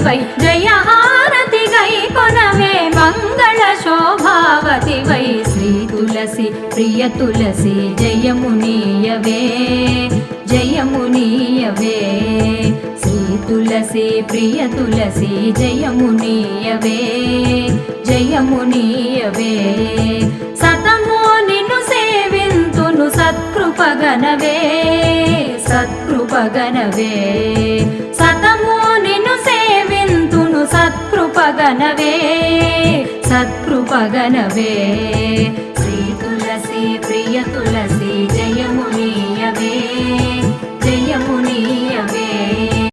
శోభావతి why జయ హారతి గై కొనవే మంగళ శోభావతి వై. శ్రీ తులసి ప్రియ తులసి జయమునీయవే జయమునీయవే. శ్రీ తులసి ప్రియ తులసి జయమునీయవే జయమునీయవే. సతము నిన్ను సేవింతును సత్కృపగనవే సత్కృపగనవే గణవే సత్కృపగణవే శ్రీ తులసి ప్రియ తులసి